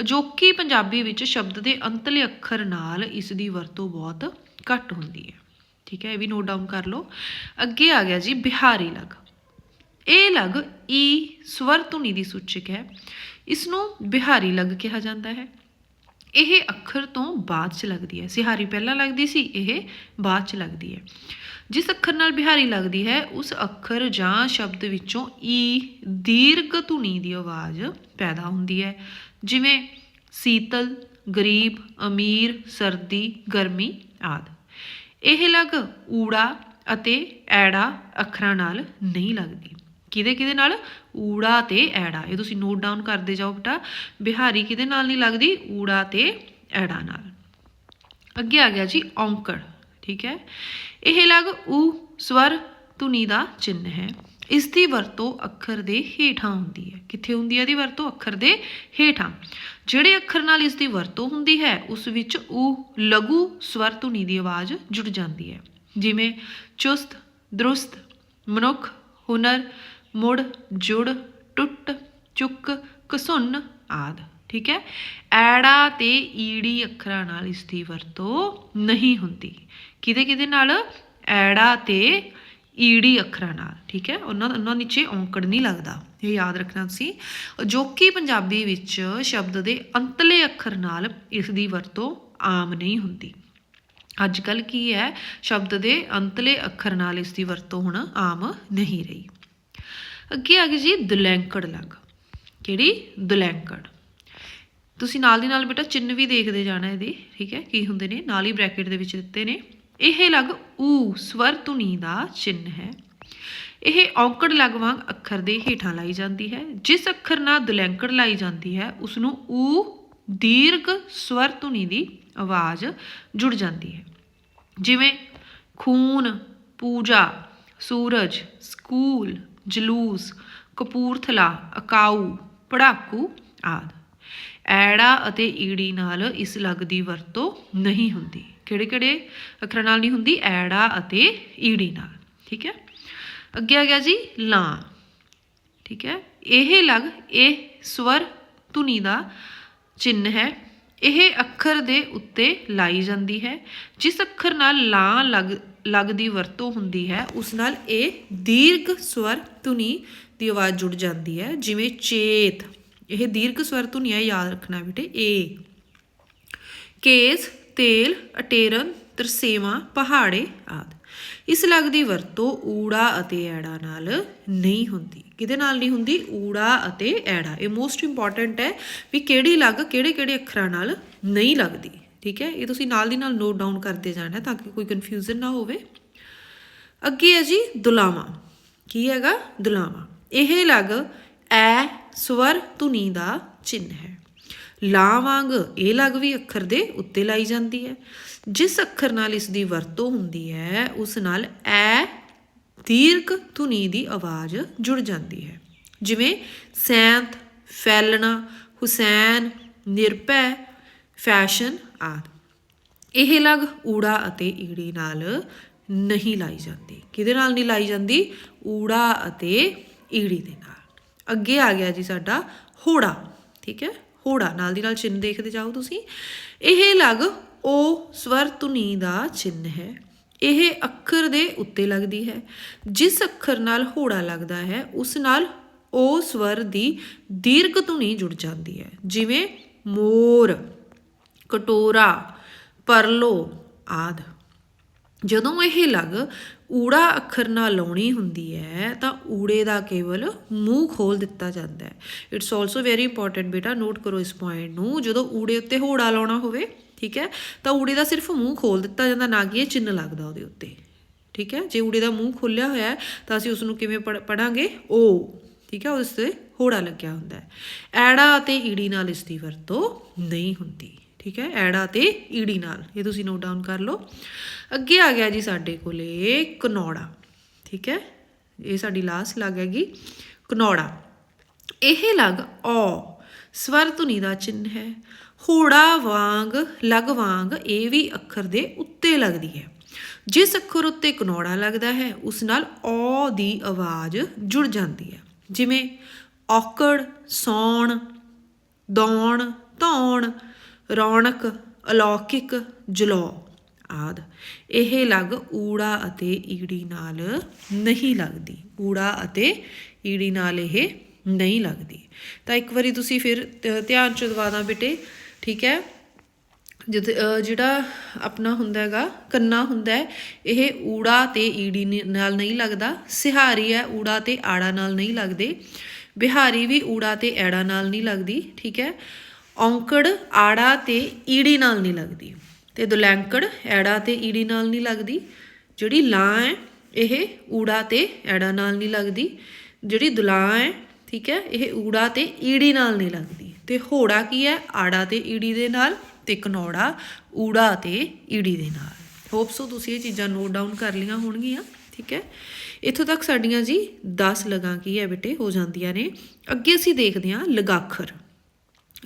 ਅਜੋਕੀ ਪੰਜਾਬੀ ਵਿੱਚ ਸ਼ਬਦ ਦੇ ਅੰਤਲੇ ਅੱਖਰ ਨਾਲ ਇਸ ਦੀ ਵਰਤੋਂ ਬਹੁਤ ਘੱਟ ਹੁੰਦੀ ਹੈ। ਠੀਕ ਹੈ, ਇਹ ਵੀ ਨੋਟ ਡਾਊਨ ਕਰ ਲਓ। ਅੱਗੇ ਆ ਗਿਆ ਜੀ, ਬਿਹਾਰੀ ਲਗ। ਇਹ ਲਗ ਈ ਸਵਰ ਧੁਨੀ ਦੀ ਸੂਚਕ ਹੈ। ਇਸ ਨੂੰ ਬਿਹਾਰੀ ਲਗ ਕਿਹਾ ਜਾਂਦਾ ਹੈ। ਇਹ ਅੱਖਰ ਤੋਂ ਬਾਅਦ ਚ ਲੱਗਦੀ ਹੈ। ਸਿਹਾਰੀ ਪਹਿਲਾਂ ਲੱਗਦੀ ਸੀ, ਇਹ ਬਾਅਦ ਚ ਲੱਗਦੀ ਹੈ। ਜਿਸ ਅੱਖਰ ਨਾਲ ਬਿਹਾਰੀ ਲੱਗਦੀ ਹੈ, ਉਸ ਅੱਖਰ ਜਾਂ ਸ਼ਬਦ ਵਿੱਚੋਂ ਈ ਦੀਰਘ ਧੁਨੀ ਦੀ ਆਵਾਜ਼ ਪੈਦਾ ਹੁੰਦੀ ਹੈ। ਜਿਵੇਂ ਸੀਤਲ, ਗਰੀਬ, ਅਮੀਰ, ਸਰਦੀ, ਗਰਮੀ ਆਦਿ। ਇਹ ਲਗ ਊੜਾ ਅਤੇ ਐੜਾ ਅੱਖਰਾਂ ਨਾਲ ਨਹੀਂ ਲੱਗਦੀ। ਕਿਹਦੇ ਕਿਹਦੇ ਨਾਲ? ਊੜਾ ਤੇ ਐੜਾ। ਇਹ ਤੁਸੀਂ ਨੋਟ ਡਾਊਨ ਕਰਦੇ ਜਾਓ ਬੇਟਾ। ਬਿਹਾਰੀ ਕਿਹਦੇ ਨਾਲ ਨਹੀਂ ਲੱਗਦੀ? ਊੜਾ ਤੇ ਐੜਾ ਨਾਲ। ਅੱਗੇ ਆ ਗਿਆ ਜੀ ਔਂਕੜ, ਠੀਕ ਹੈ? ਇਹ ਲਗ ਊ ਸਵਰ, ਧੁਨੀ ਦਾ ਚਿੰਨ੍ਹ ਹੈ। ਇਸ ਦੀ ਵਰਤੋਂ ਅੱਖਰ ਦੇ ਹੇਠਾਂ ਹੁੰਦੀ ਹੈ। ਕਿੱਥੇ ਹੁੰਦੀ ਹੈ ਇਹਦੀ ਵਰਤੋਂ? ਅੱਖਰ ਦੇ ਹੇਠਾਂ। ਜਿਹੜੇ ਅੱਖਰ ਨਾਲ ਇਸ ਦੀ ਵਰਤੋਂ ਹੁੰਦੀ ਹੈ, ਉਸ ਵਿੱਚ ਊ ਲਘੂ, ਸਵਰ, ਧੁਨੀ ਦੀ ਆਵਾਜ਼ ਜੁੜ ਜਾਂਦੀ ਹੈ। ਜਿਵੇਂ ਚੁਸਤ, ਦਰੁਸਤ, ਮਨੁੱਖ, ਹੁਨਰ ਮੁੜ, ਜੁੜ, ਟੁੱਟ, ਚੁੱਕ ਕਸੁੰਨ ਆਦ, ਠੀਕ ਹੈ? ਐੜਾ ਤੇ ਈੜੀ ਅੱਖਰਾਂ ਨਾਲ ਇਸ ਦੀ ਵਰਤੋਂ ਨਹੀਂ ਹੁੰਦੀ। ਕਿਹਦੇ ਕਿਹਦੇ ਨਾਲ? ਐੜਾ ਤੇ ਈੜੀ ਅੱਖਰਾਂ ਨਾਲ, ਠੀਕ ਹੈ? ਉਹਨਾਂ ਉਹਨਾਂ ਨੀਚੇ ਔਂਕੜ ਨਹੀਂ ਲੱਗਦਾ, ਇਹ ਯਾਦ ਰੱਖਣਾ ਸੀ ਅਜੋਕੀ ਪੰਜਾਬੀ ਵਿੱਚ ਸ਼ਬਦ ਦੇ ਅੰਤਲੇ ਅੱਖਰ ਨਾਲ ਇਸ ਦੀ ਵਰਤੋਂ ਆਮ ਨਹੀਂ ਹੁੰਦੀ। ਅੱਜ ਕੱਲ ਕੀ ਹੈ? ਸ਼ਬਦ ਦੇ ਅੰਤਲੇ ਅੱਖਰ ਨਾਲ ਇਸ ਦੀ ਵਰਤੋਂ ਹੁਣ ਆਮ ਨਹੀਂ ਰਹੀ। ਅੱਗੇ ਆ ਗਈ ਜੀ ਦੁਲੈਂਕੜ ਲੱਗ। ਕਿਹੜੀ? ਦੁਲੈਂਕੜ। ਤੁਸੀਂ ਨਾਲ ਦੀ ਨਾਲ ਬੇਟਾ ਚਿੰਨ ਵੀ ਦੇਖਦੇ ਜਾਣਾ ਇਹਦੇ, ਠੀਕ ਹੈ? ਕੀ ਹੁੰਦੇ ਨੇ? ਨਾਲ ਹੀ ਬ੍ਰੈਕਟ ਦੇ ਵਿੱਚ ਦਿੱਤੇ ਨੇ। ਇਹ ਲੱਗ ਊ, ਸਵਰ ਧੁਨੀ ਦਾ ਚਿੰਨ ਹੈ। ਇਹ ਔਂਕੜ ਲਗ ਵਾਂਗ ਅੱਖਰ ਦੇ ਹੇਠਾਂ ਲਾਈ ਜਾਂਦੀ ਹੈ। ਜਿਸ ਅੱਖਰ ਨਾਲ ਦੁਲੈਂਕੜ ਲਾਈ ਜਾਂਦੀ ਹੈ ਉਸ ਨੂੰ ਊ, ਦੀਰਘ, ਸਵਰ ਧੁਨੀ ਦੀ ਆਵਾਜ਼ ਜੁੜ ਜਾਂਦੀ ਹੈ। ਜਿਵੇਂ ਖੂਨ, ਪੂਜਾ, ਸੂਰਜ, ਸਕੂਲ ਜਲੂਸ, ਕਪੂਰਥਲਾ, ਅਕਾਊ, ਪੜਾਕੂ ਆਦਿ। ਐੜਾ ਅਤੇ ਈੜੀ ਨਾਲ ਇਸ ਲਗ ਦੀ ਵਰਤੋਂ ਨਹੀਂ ਹੁੰਦੀ। ਕਿਹੜੇ ਕਿਹੜੇ ਅੱਖਰਾਂ ਨਾਲ ਨਹੀਂ ਹੁੰਦੀ? ਐੜਾ ਅਤੇ ਈੜੀ ਨਾਲ। ਠੀਕ ਹੈ? ਅੱਗੇ ਆ ਗਿਆ ਜੀ ਲਾਂ ਠੀਕ ਹੈ? ਇਹ ਲਗ, ਇਹ ਸਵਰ ਧੁਨੀ ਦਾ ਚਿੰਨ ਹੈ। ਇਹ ਅੱਖਰ ਦੇ ਉੱਤੇ ਲਾਈ ਜਾਂਦੀ ਹੈ। ਜਿਸ ਅੱਖਰ ਨਾਲ ਲਾਂ ਲੱਗ ਲੱਗ ਦੀ ਵਰਤੋਂ ਹੁੰਦੀ ਹੈ, ਉਸ ਨਾਲ ਇਹ ਦੀਰਘ ਸਵਰ ਧੁਨੀ ਦੀ ਆਵਾਜ਼ ਜੁੜ ਜਾਂਦੀ ਹੈ, ਜਿਵੇਂ ਚੇਤ। ਇਹ ਦੀਰਘ ਸਵਰ ਧੁਨੀ ਹੈ, ਯਾਦ ਰੱਖਣਾ ਬੇਟੇ, ਏ। ਕੇਸ, ਤੇਲ, ਅਟੇਰਨ, ਤਰਸੇਵਾ, ਪਹਾੜੇ ਆਦਿ। ਇਸ ਲਗ ਦੀ ਵਰਤੋਂ ਊੜਾ ਅਤੇ ਐੜਾ ਨਾਲ ਨਹੀਂ ਹੁੰਦੀ। ਕਿਹਦੇ ਨਾਲ ਨਹੀਂ ਹੁੰਦੀ? ਊੜਾ ਅਤੇ ਐੜਾ। ਇਹ ਮੋਸਟ ਇੰਪੋਰਟੈਂਟ ਹੈ ਵੀ ਕਿਹੜੀ ਲਗ ਕਿਹੜੇ ਕਿਹੜੇ ਅੱਖਰਾਂ ਨਾਲ ਨਹੀਂ ਲੱਗਦੀ। ਠੀਕ ਹੈ? ਇਹ ਤੁਸੀਂ ਨਾਲ ਦੀ ਨਾਲ ਨੋਟ ਡਾਊਨ ਕਰਦੇ ਜਾਣਾ ਤਾਂ ਕਿ ਕੋਈ ਕਨਫਿਊਜ਼ਨ ਨਾ ਹੋਵੇ। ਅੱਗੇ ਹੈ ਜੀ ਦੁਲਾਵਾ। ਕੀ ਹੈਗਾ? ਦੁਲਾਵਾ। ਇਹ ਲਗ ਐ, ਸਵਰ, ਧੁਨੀ ਦਾ ਚਿੰਨ ਹੈ। ਲਾ ਵਾਂਗ ਇਹ ਲਗ ਵੀ ਅੱਖਰ ਦੇ ਉੱਤੇ ਲਾਈ ਜਾਂਦੀ ਹੈ। ਜਿਸ ਅੱਖਰ ਨਾਲ ਇਸ ਦੀ ਵਰਤੋਂ ਹੁੰਦੀ ਹੈ, ਉਸ ਨਾਲ ਐ ਦੀਰਘ ਧੁਨੀ ਦੀ ਆਵਾਜ਼ ਜੁੜ ਜਾਂਦੀ ਹੈ। ਜਿਵੇਂ ਸੈਂਤ, ਫੈਲਣਾ, ਹੁਸੈਨ, ਨਿਰਭੈ, ਫੈਸ਼ਨ ਆਦਿ। ਇਹ ਲਗ ਊੜਾ ਅਤੇ ਈੜੀ ਨਾਲ ਨਹੀਂ ਲਾਈ ਜਾਂਦੀ। ਕਿਹਦੇ ਨਾਲ ਨਹੀਂ ਲਾਈ ਜਾਂਦੀ? ਊੜਾ ਅਤੇ ਈੜੀ ਦੇ ਨਾਲ। ਅੱਗੇ ਆ ਗਿਆ ਜੀ ਸਾਡਾ ਹੋੜਾ, ਠੀਕ ਹੈ? ਹੋੜਾ ਨਾਲ ਦੀ ਨਾਲ ਚਿੰਨ ਦੇਖਦੇ ਜਾਓ ਤੁਸੀਂ। ਇਹ ਲਗ ਉਹ ਸਵਰ ਧੁਨੀ ਦਾ ਚਿੰਨ ਹੈ। ਇਹ ਅੱਖਰ ਦੇ ਉੱਤੇ ਲੱਗਦੀ ਹੈ। ਜਿਸ ਅੱਖਰ ਨਾਲ ਹੋੜਾ ਲੱਗਦਾ ਹੈ, ਉਸ ਨਾਲ ਉਹ ਸਵਰ ਦੀ ਦੀਰਘ ਧੁਨੀ ਜੁੜ ਜਾਂਦੀ ਹੈ। ਜਿਵੇਂ ਮੋਰ, ਕਟੋਰਾ, ਪਰਲੋ ਆਦ। ਜਦੋਂ ਇਹ ਲਗ ਊੜਾ ਅੱਖਰ ਨਾਲ ਲਾਉਣੀ ਹੁੰਦੀ ਹੈ, ਤਾਂ ਊੜੇ ਦਾ ਕੇਵਲ ਮੂੰਹ ਖੋਲ ਦਿੱਤਾ ਜਾਂਦਾ ਹੈ। ਇਟਸ ਆਲਸੋ ਵੈਰੀ ਇੰਪੋਰਟੈਂਟ ਬੇਟਾ ਨੋਟ ਕਰੋ ਇਸ ਪੁਆਇੰਟ ਨੂੰ। ਜਦੋਂ ਊੜੇ ਉੱਤੇ ਹੋੜਾ ਲਾਉਣਾ ਹੋਵੇ, ਠੀਕ ਹੈ, ਤਾਂ ਊੜੇ ਦਾ ਸਿਰਫ ਮੂੰਹ ਖੋਲ ਦਿੱਤਾ ਜਾਂਦਾ, ਨਾ ਕਿ ਇਹ ਚਿੰਨ ਲੱਗਦਾ ਉਹਦੇ ਉੱਤੇ। ਠੀਕ ਹੈ, ਜੇ ਊੜੇ ਦਾ ਮੂੰਹ ਖੁੱਲਿਆ ਹੋਇਆ ਹੈ, ਤਾਂ ਅਸੀਂ ਉਸ ਨੂੰ ਕਿਵੇਂ ਪੜਾਂਗੇ ਓ। ਠੀਕ ਹੈ ਉਸ ਤੇ ਹੋੜਾ ਲੱਗਿਆ ਹੁੰਦਾ ਹੈ। ਐੜਾ ਅਤੇ ਈੜੀ ਨਾਲ ਇਸ ਦੀ ਵਰਤੋਂ ਨਹੀਂ ਹੁੰਦੀ। ਠੀਕ ਹੈ, ਐੜਾ ਤੇ ਈੜੀ ਨਾਲ। ਇਹ ਤੁਸੀਂ ਨੋਟ ਡਾਊਨ ਕਰ ਲਓ। ਅੱਗੇ ਆ ਗਿਆ ਜੀ ਸਾਡੇ ਕੋਲੇ ਕਨੌੜਾ, ਠੀਕ ਹੈ? ਇਹ ਸਾਡੀ ਲਾਸਟ ਲੱਗ ਹੈਗੀ ਕਨੌੜਾ। ਇਹ ਲੱਗ ਔ, ਸਵਰ ਧੁਨੀ ਦਾ ਚਿੰਨ ਹੈ। ਹੋੜਾ ਵਾਂਗ, ਲਗ ਵਾਂਗ ਇਹ ਵੀ ਅੱਖਰ ਦੇ ਉੱਤੇ ਲੱਗਦੀ ਹੈ। ਜਿਸ ਅੱਖਰ ਉੱਤੇ ਕਨੌੜਾ ਲੱਗਦਾ ਹੈ, ਉਸ ਨਾਲ ਔ ਦੀ ਆਵਾਜ਼ ਜੁੜ ਜਾਂਦੀ ਹੈ। ਜਿਵੇਂ ਔਕੜ, ਸੌਣ, ਦੌਣ, ਧੌਣ ਰੌਣਕ, ਅਲੌਕਿਕ ਜਲੌ ਆਦ। ਇਹ ਲਗ ਊੜਾ ਅਤੇ ਈੜੀ ਨਾਲ ਨਹੀਂ ਲੱਗਦੀ। ਊੜਾ ਅਤੇ ਈੜੀ ਨਾਲ ਇਹ ਨਹੀਂ ਲੱਗਦੀ। ਤਾਂ ਇੱਕ ਵਾਰੀ ਤੁਸੀਂ ਫਿਰ ਧਿਆਨ ਚ ਦਵਾਦਾ ਬੇਟੇ, ਠੀਕ ਹੈ? ਜਦ ਜਿਹੜਾ ਆਪਣਾ ਹੁੰਦਾ ਹੈਗਾ, ਕੰਨਾ ਹੁੰਦਾ ਹੈ, ਇਹ ਊੜਾ ਤੇ ਈੜੀ ਨਾਲ ਨਹੀਂ ਲੱਗਦਾ। ਸਿਹਾਰੀ ਹੈ, ਊੜਾ ਤੇ ਆੜਾ ਨਾਲ ਨਹੀਂ ਲੱਗਦੇ। ਬਿਹਾਰੀ ਵੀ ਊੜਾ ਤੇ ਐੜਾ ਨਾਲ ਨਹੀਂ ਲੱਗਦੀ, ਠੀਕ ਹੈ? ਔਂਕੜ, ਆੜਾ ਤੇ ਈੜੀ ਨਾਲ ਨਹੀਂ ਲੱਗਦੀ। ਤੇ ਦੁਲੈਂਕੜ, ਐੜਾ ਤੇ ਈੜੀ ਨਾਲ ਨਹੀਂ ਲੱਗਦੀ। ਜਿਹੜੀ ਲਾਂ ਹੈ, ਇਹ ਊੜਾ ਤੇ ਐੜਾ ਨਾਲ ਨਹੀਂ ਲੱਗਦੀ। ਜਿਹੜੀ ਦੁਲਾਂ ਹੈ, ਠੀਕ ਹੈ, ਇਹ ਊੜਾ ਤੇ ਈੜੀ ਨਾਲ ਨਹੀਂ ਲੱਗਦੀ। ਤੇ ਹੋੜਾ ਕੀ ਹੈ? ਆੜਾ ਤੇ ਈੜੀ ਦੇ ਨਾਲ ਤੇ ਕਨੌੜਾ ਊੜਾ ਤੇ ਈੜੀ ਦੇ ਨਾਲ। ਹੋਪ ਸੋ ਤੁਸੀਂ ਇਹ ਚੀਜ਼ਾਂ ਨੋਟ ਡਾਊਨ ਕਰ ਲਈਆਂ ਹੋਣਗੀਆਂ, ਠੀਕ ਹੈ? ਇੱਥੋਂ ਤੱਕ ਸਾਡੀਆਂ ਜੀ 10 ਲਗਾਂ ਕੀ ਹੈ ਬੇਟੇ? ਹੋ ਜਾਂਦੀਆਂ ਨੇ। ਅੱਗੇ ਅਸੀਂ ਦੇਖਦੇ ਹਾਂ ਲਗਾਖਰ।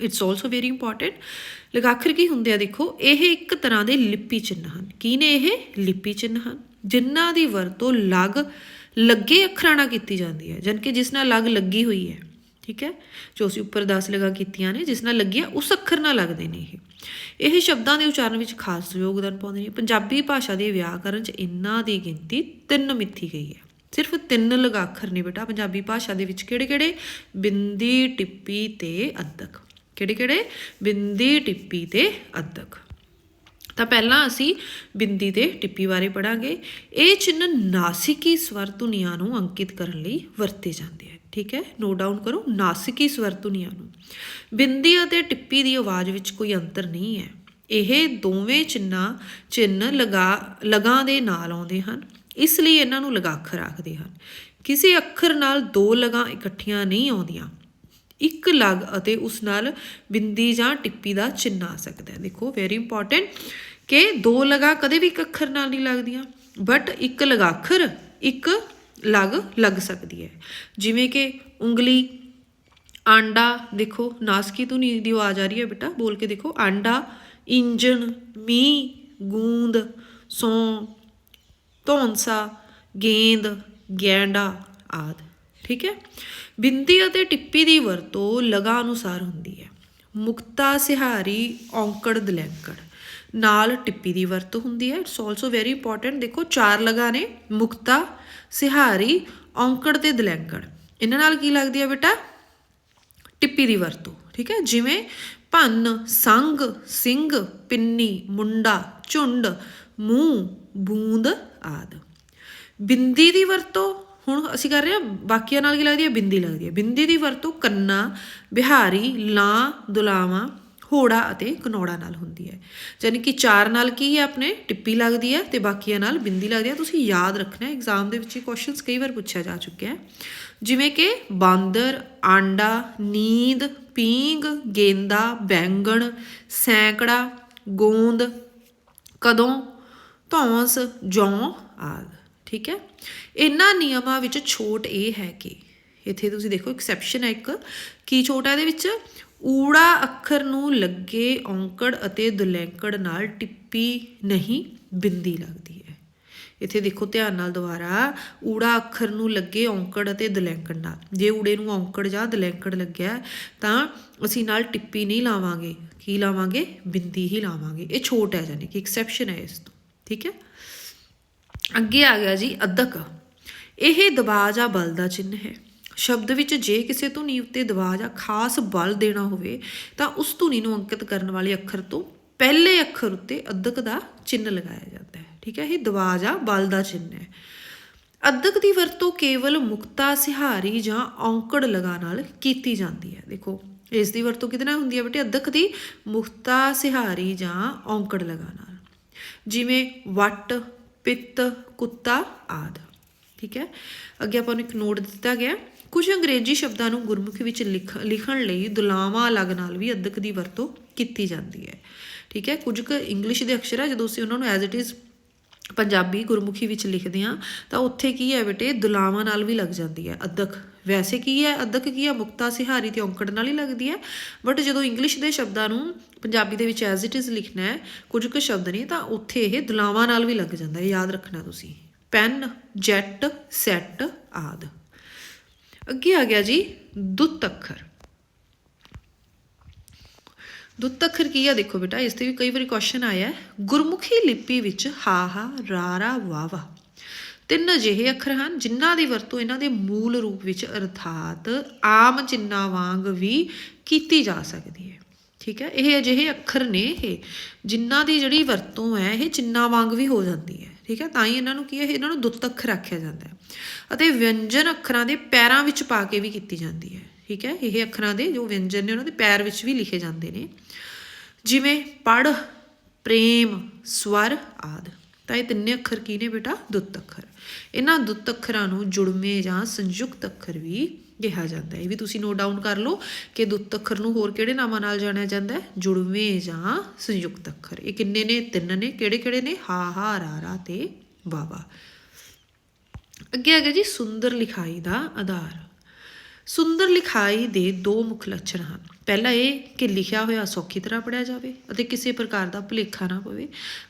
ਇਟਸ ਆਲਸੋ ਵੈਰੀ ਇੰਪੋਰਟੈਂਟ ਲਗਾਖਰ ਕੀ ਹੁੰਦੇ ਆ ਦੇਖੋ, ਇਹ ਇੱਕ ਤਰ੍ਹਾਂ ਦੇ ਲਿਪੀ ਚਿੰਨ ਹਨ। ਕੀ ਨੇ ਇਹ? ਲਿਪੀ ਚਿੰਨ ਹਨ। ਜਿਨ੍ਹਾਂ ਦੀ ਵਰਤੋਂ ਲੱਗ ਲੱਗੇ ਅੱਖਰਾਂ ਨਾਲ ਕੀਤੀ ਜਾਂਦੀ ਹੈ ਜਨ ਕਿ ਜਿਸ ਨਾਲ ਲਗ ਲੱਗੀ ਹੋਈ ਹੈ, ਠੀਕ ਹੈ? ਜੋ ਅਸੀਂ ਉੱਪਰ 10 ਲਗਾ ਕੀਤੀਆਂ ਨੇ, ਜਿਸ ਨਾਲ ਲੱਗਿਆ, ਉਸ ਅੱਖਰ ਨਾਲ ਲੱਗਦੇ ਨੇ ਇਹ। ਇਹ ਸ਼ਬਦਾਂ ਦੇ ਉਚਾਰਨ ਵਿੱਚ ਖਾਸ ਯੋਗਦਾਨ ਪਾਉਂਦੇ ਨੇ। ਪੰਜਾਬੀ ਭਾਸ਼ਾ ਦੇ ਵਿਆਕਰਨ 'ਚ ਇਹਨਾਂ ਦੀ ਗਿਣਤੀ ਤਿੰਨ ਮਿੱਥੀ ਗਈ ਹੈ। ਸਿਰਫ ਤਿੰਨ ਲਗਾਖਰ ਨੇ ਬੇਟਾ ਪੰਜਾਬੀ ਭਾਸ਼ਾ ਦੇ ਵਿੱਚ। ਕਿਹੜੇ ਕਿਹੜੇ ਬਿੰਦੀ, ਟਿੱਪੀ ਤੇ ਅੱਧਕ ਕਿਹੜੇ ਕਿਹੜੇ? ਬਿੰਦੀ ਟਿੱਪੀ ਤੇ ਅੱਧਕ ਤਾਂ ਪਹਿਲਾਂ ਅਸੀਂ ਬਿੰਦੀ ਤੇ ਟਿੱਪੀ ਬਾਰੇ ਪੜਾਂਗੇ ਇਹ ਚਿੰਨ੍ਹ ਨਾਸਿਕੀ ਸਵਰ ਧੁਨੀਆਂ ਨੂੰ ਅੰਕਿਤ ਕਰਨ ਲਈ ਵਰਤੇ ਜਾਂਦੇ ਹਨ ਠੀਕ ਹੈ? ਨੋਟ ਡਾਊਨ ਕਰੋ, ਨਾਸਿਕੀ ਸਵਰ ਧੁਨੀਆਂ ਨੂੰ। ਬਿੰਦੀ ਅਤੇ ਟਿੱਪੀ ਦੀ ਆਵਾਜ਼ ਵਿੱਚ ਕੋਈ ਅੰਤਰ ਨਹੀਂ ਹੈ। ਇਹ ਦੋਵੇਂ ਚਿੰਨ੍ਹਾਂ ਚਿੰਨ੍ਹ ਲਗਾ, ਲਗਾਂ ਦੇ ਨਾਲ ਆਉਂਦੇ ਹਨ। ਇਸ ਲਈ ਇਹਨਾਂ ਨੂੰ ਲਗਾਖਰ ਆਖਦੇ ਹਨ। ਕਿਸੇ ਅੱਖਰ ਨਾਲ ਦੋ ਲਗਾਂ ਇਕੱਠੀਆਂ ਨਹੀਂ ਆਉਂਦੀਆਂ। ਇੱਕ ਲਗ ਅਤੇ ਉਸ ਨਾਲ ਬਿੰਦੀ ਜਾਂ ਟਿੱਪੀ ਦਾ ਚਿੰਨ੍ਹ ਆ ਸਕਦਾ ਹੈ। ਦੇਖੋ ਵੈਰੀ ਇੰਪੋਰਟੈਂਟ ਕਿ ਦੋ ਲਗਾ ਕਦੇ ਵੀ ਇੱਕ ਅੱਖਰ ਨਾਲ ਨਹੀਂ ਲੱਗਦੀਆਂ ਬਟ ਇੱਕ ਲਗਾਖਰ ਇੱਕ ਲਗ ਲੱਗ ਸਕਦੀ ਹੈ। ਜਿਵੇਂ ਕਿ ਉਂਗਲੀ, ਆਂਡਾ, ਦੇਖੋ, ਨਾਸਕੀ ਧੁਨੀ ਦੀ ਆਵਾਜ਼ ਆ ਰਹੀ ਹੈ ਬੇਟਾ, ਬੋਲ ਕੇ ਦੇਖੋ, ਆਂਡਾ, ਇੰਜਣ, ਮੀਂਹ, ਗੂੰਦ, ਸੌਂ, ਧੌਂਸਾ, ਗੇਂਦ, ਗੈਂਡਾ ਆਦਿ। ਠੀਕ ਹੈ? ਬਿੰਦੀ ਅਤੇ ਟਿੱਪੀ ਦੀ ਵਰਤੋਂ ਲਗਾ ਅਨੁਸਾਰ ਹੁੰਦੀ ਹੈ। ਮੁਕਤਾ ਸਿਹਾਰੀ, ਔਂਕੜ, ਦਲੈਂਕੜ ਨਾਲ ਟਿੱਪੀ ਦੀ ਵਰਤੋਂ ਹੁੰਦੀ ਹੈ। ਇਟਸ ਆਲਸੋ ਵੈਰੀ ਇੰਪੋਰਟੈਂਟ ਦੇਖੋ, ਚਾਰ ਲਗਾ ਨੇ, ਮੁਕਤਾ, ਸਿਹਾਰੀ, ਔਂਕੜ ਤੇ ਦਲੈਂਕੜ। ਇਹਨਾਂ ਨਾਲ ਕੀ ਲੱਗਦੀ ਹੈ ਬੇਟਾ? ਟਿੱਪੀ ਦੀ ਵਰਤੋਂ, ਠੀਕ ਹੈ? ਜਿਵੇਂ ਭੰਨ ਸੰਗ ਸਿੰਘ, ਪਿੰਨੀ, ਮੁੰਡਾ, ਝੁੰਡ, ਮੂੰਹ, ਬੂੰਦ ਆਦ। ਬਿੰਦੀ ਦੀ ਵਰਤੋਂ ਹੁਣ ਅਸੀਂ ਕਰ ਰਹੇ ਹਾਂ, ਬਾਕੀਆਂ ਨਾਲ ਕੀ ਲੱਗਦੀ ਹੈ? ਬਿੰਦੀ ਲੱਗਦੀ ਹੈ। ਬਿੰਦੀ ਦੀ ਵਰਤੋਂ ਕੰਨਾ, ਬਿਹਾਰੀ, ਲਾਂ, ਦੁਲਾਵਾਂ, ਹੋੜਾ ਅਤੇ ਕਨੌੜਾ ਨਾਲ ਹੁੰਦੀ ਹੈ। ਯਾਨੀ ਕਿ ਚਾਰ ਨਾਲ ਕੀ ਹੈ ਆਪਣੇ? ਟਿੱਪੀ ਲੱਗਦੀ ਹੈ ਤੇ ਬਾਕੀਆਂ ਨਾਲ ਬਿੰਦੀ ਲੱਗਦੀ ਹੈ। ਤੁਸੀਂ ਯਾਦ ਰੱਖਣਾ ਹੈ ਐਗਜ਼ਾਮ ਦੇ ਵਿੱਚ ਇਹ ਕੁਐਸਚਨਸ ਕਈ ਵਾਰ ਪੁੱਛਿਆ ਜਾ ਚੁੱਕਿਆ ਹੈ। ਜਿਵੇਂ ਕਿ ਬਾਂਦਰ, ਆਂਡਾ, ਨੀਂਦ ਪੀਂਗ ਗੇਂਦਾ, ਬੈਂਗਣ, ਸੈਂਕੜਾ, ਗੋਂਦ, ਕਦੋਂ, ਧੌਂਸ, ਜੌਂ ਆਦਿ। ਠੀਕ ਹੈ? ਇਹਨਾਂ ਨਿਯਮਾਂ ਵਿੱਚ ਛੋਟ ਇਹ ਹੈ ਕਿ ਇੱਥੇ ਤੁਸੀਂ ਦੇਖੋ ਐਕਸੈਪਸ਼ਨ ਹੈ ਇੱਕ, ਕੀ ਛੋਟ ਹੈ ਇਹਦੇ ਵਿੱਚ? ਊੜਾ ਅੱਖਰ ਨੂੰ ਲੱਗੇ ਔਂਕੜ ਅਤੇ ਦੁਲੈਂਕੜ ਨਾਲ ਟਿੱਪੀ ਨਹੀਂ ਬਿੰਦੀ ਲੱਗਦੀ ਹੈ। ਇੱਥੇ ਦੇਖੋ ਧਿਆਨ ਨਾਲ ਦੁਬਾਰਾ, ਊੜਾ ਅੱਖਰ ਨੂੰ ਲੱਗੇ ਔਂਕੜ ਅਤੇ ਦੁਲੈਂਕੜ ਨਾਲ। ਜੇ ਊੜੇ ਨੂੰ ਔਂਕੜ ਜਾਂ ਦੁਲੈਂਕੜ ਲੱਗਿਆ, ਤਾਂ ਅਸੀਂ ਨਾਲ ਟਿੱਪੀ ਨਹੀਂ ਲਾਵਾਂਗੇ। ਕੀ ਲਾਵਾਂਗੇ? ਬਿੰਦੀ ਹੀ ਲਾਵਾਂਗੇ। ਇਹ ਛੋਟ ਹੈ ਯਾਨੀ ਕਿ ਐਕਸੈਪਸ਼ਨ ਹੈ ਇਸ ਤੋਂ। ਠੀਕ ਹੈ? ਅੱਗੇ ਆ ਗਿਆ ਜੀ, ਅਦਕ। ਇਹ ਦਬਾਅ ਜਾਂ ਬਲ ਦਾ ਚਿੰਨ੍ਹ ਹੈ। ਸ਼ਬਦ ਵਿੱਚ ਜੇ ਕਿਸੇ ਧੁਨੀ ਉੱਤੇ ਦਬਾਅ ਜਾਂ ਖਾਸ ਬਲ ਦੇਣਾ ਹੋਵੇ, ਤਾਂ ਉਸ ਧੁਨੀ ਨੂੰ ਅੰਕਿਤ ਕਰਨ ਵਾਲੇ ਅੱਖਰ ਤੋਂ ਪਹਿਲੇ ਅੱਖਰ ਉੱਤੇ ਅਦਕ ਦਾ ਚਿੰਨ੍ਹ ਲਗਾਇਆ ਜਾਂਦਾ ਹੈ। ਠੀਕ ਹੈ, ਇਹ ਦਬਾਅ ਜਾਂ ਬਲ ਦਾ ਚਿੰਨ੍ਹ ਹੈ। ਅਦਕ ਦੀ ਵਰਤੋਂ ਕੇਵਲ ਮੁਕਤਾ, ਸਿਹਾਰੀ ਜਾਂ ਔਂਕੜ ਲਗਾ ਨਾਲ ਕੀਤੀ ਜਾਂਦੀ ਹੈ। ਦੇਖੋ, ਇਸ ਦੀ ਵਰਤੋਂ ਕਿਹਦੇ ਨਾਲ ਹੁੰਦੀ ਹੈ ਬੇਟੇ? ਅਦਕ ਦੀ ਮੁਕਤਾ, ਸਿਹਾਰੀ ਜਾਂ ਔਂਕੜ ਲਗਾ ਨਾਲ। ਜਿਵੇਂ ਵਟ ਪਿੱਤ, ਕੁੱਤਾ ਆਦ। ਠੀਕ ਹੈ? ਅੱਗੇ ਆਪਾਂ ਨੂੰ ਇੱਕ ਨੋਟ ਦਿੱਤਾ ਗਿਆ। ਕੁਝ ਅੰਗਰੇਜ਼ੀ ਸ਼ਬਦਾਂ ਨੂੰ ਗੁਰਮੁਖੀ ਵਿੱਚ ਲਿਖ, ਲਿਖਣ ਲਈ ਦੁਲਾਵਾਂ ਅਲੱਗ ਨਾਲ ਵੀ ਅਦਕ ਦੀ ਵਰਤੋਂ ਕੀਤੀ ਜਾਂਦੀ ਹੈ। ਠੀਕ ਹੈ? ਕੁਝ ਕੁ ਇੰਗਲਿਸ਼ ਦੇ ਅਕਸ਼ਰ ਆ ਜਦੋਂ ਅਸੀਂ ਉਹਨਾਂ ਨੂੰ as it is Punjabi Gurmukhi ਵਿੱਚ ਲਿਖਦੇ ਆ ਤਾਂ ਉੱਥੇ ਕੀ ਹੈ ਬੇਟੇ, ਦੁਲਾਵਾਂ ਨਾਲ ਵੀ ਲੱਗ ਜਾਂਦੀ ਹੈ, ਅਦਕ। ਵੈਸੇ ਕੀ ਹੈ, ਅਦਕ ਕੀ ਹੈ, ਮੁਕਤਾ ਸਿਹਾਰੀ ਤੇ ਔਂਕੜ ਨਾਲ ਹੀ ਲੱਗਦੀ ਹੈ ਬਟ ਜਦੋਂ ਇੰਗਲਿਸ਼ ਦੇ ਸ਼ਬਦਾਂ ਨੂੰ ਪੰਜਾਬੀ ਦੇ ਵਿੱਚ ਐਜ਼ ਇਟ ਇਜ਼ ਲਿਖਣਾ ਹੈ, ਕੁਝ ਕੁ ਸ਼ਬਦ ਨੇ, ਤਾਂ ਉੱਥੇ ਇਹ ਦੁਲਾਵਾਂ ਨਾਲ ਵੀ ਲੱਗ ਜਾਂਦਾ ਹੈ, ਯਾਦ ਰੱਖਣਾ ਤੁਸੀਂ। ਪੈਨ, ਜੈਟ, ਸੈੱਟ, ਆਦ। ਅੱਗੇ ਆ ਗਿਆ ਜੀ ਦੁੱਤ ਅੱਖਰ ਦੁੱਤ ਅੱਖਰ ਕੀ ਆ ਦੇਖੋ ਬੇਟਾ, ਇਸ ਤੇ ਵੀ ਕਈ ਵਾਰੀ ਕੁਐਸਚਨ ਆਇਆ ਗੁਰਮੁਖੀ ਲਿਪੀ ਵਿੱਚ ਹਾ ਹਾ, ਰਾ ਰਾ, ਵਾ ਵਾ। ਤਿੰਨ ਅਜਿਹੇ ਅੱਖਰ ਹਨ ਜਿਨ੍ਹਾਂ ਦੀ ਵਰਤੋਂ ਇਹਨਾਂ ਦੇ ਮੂਲ ਰੂਪ ਵਿੱਚ ਅਰਥਾਤ ਆਮ ਚਿੰਨ੍ਹਾਂ ਵਾਂਗ ਵੀ ਕੀਤੀ ਜਾ ਸਕਦੀ ਹੈ। ਠੀਕ ਹੈ, ਇਹ ਅਜਿਹੇ ਅੱਖਰ ਨੇ ਇਹ, ਜਿਨ੍ਹਾਂ ਦੀ ਜਿਹੜੀ ਵਰਤੋਂ ਹੈ, ਇਹ ਚਿੰਨ੍ਹਾਂ ਵਾਂਗ ਵੀ ਹੋ ਜਾਂਦੀ ਹੈ। ਠੀਕ ਹੈ, ਤਾਂ ਹੀ ਇਹਨਾਂ ਨੂੰ ਕੀ ਹੈ ਇਹਨਾਂ ਨੂੰ ਦੁੱਤ ਅੱਖਰ ਆਖਿਆ ਜਾਂਦਾ ਹੈ। ਅਤੇ ਵਿਅੰਜਨ ਅੱਖਰਾਂ ਦੇ ਪੈਰਾਂ ਵਿੱਚ ਪਾ ਕੇ ਵੀ ਕੀਤੀ ਜਾਂਦੀ ਹੈ। ਠੀਕ ਹੈ, ਇਹ ਅੱਖਰਾਂ ਦੇ ਜੋ ਵਿਅੰਜਨ ਨੇ ਉਹਨਾਂ ਦੇ ਪੈਰ ਵਿੱਚ ਵੀ ਲਿਖੇ ਜਾਂਦੇ ਨੇ। ਜਿਵੇਂ ਪੜ ਪ੍ਰੇਮ, ਸਵਰ ਆਦ। ਤਾਂ ਇਹ ਤਿੰਨੇ ਅੱਖਰ ਕੀ ਨੇ ਬੇਟਾ? ਦੁੱਤ ਅੱਖਰ। ਇਹਨਾਂ ਦੁੱਤ ਅੱਖਰਾਂ ਨੂੰ ਜੁੜਵੇਂ ਜਾਂ ਸੰਯੁਕਤ ਅੱਖਰ ਵੀ ਕਿਹਾ ਜਾਂਦਾ ਹੈ। ਇਹ ਵੀ ਤੁਸੀਂ ਨੋਟ ਡਾਊਨ ਕਰ ਲਓ ਕਿ ਦੁੱਤ ਅੱਖਰ ਨੂੰ ਹੋਰ ਕਿਹੜੇ ਨਾਮਾਂ ਨਾਲ ਜਾਣਿਆ ਜਾਂਦਾ ਹੈ? ਜੁੜਵੇਂ ਜਾਂ ਸੰਯੁਕਤ ਅੱਖਰ। ਇਹ ਕਿੰਨੇ ਨੇ? ਤਿੰਨ ਨੇ। ਕਿਹੜੇ ਕਿਹੜੇ ਨੇ? ਹਾ ਹਾ, ਰਾ ਰਾ ਤੇ ਵਾਵਾ ਅੱਗੇ ਆ ਗਿਆ ਜੀ ਸੁੰਦਰ ਲਿਖਾਈ ਦਾ ਆਧਾਰ। ਸੁੰਦਰ ਲਿਖਾਈ ਦੇ ਦੋ ਮੁੱਖ ਲੱਛਣ ਹਨ। ਪਹਿਲਾ ਇਹ ਕਿ ਲਿਖਿਆ ਹੋਇਆ ਸੌਖੀ ਤਰ੍ਹਾਂ ਪੜਿਆ ਜਾਵੇ ਅਤੇ ਕਿਸੇ ਪ੍ਰਕਾਰ ਦਾ ਭੁਲੇਖਾ ਨਾ ਪਵੇ।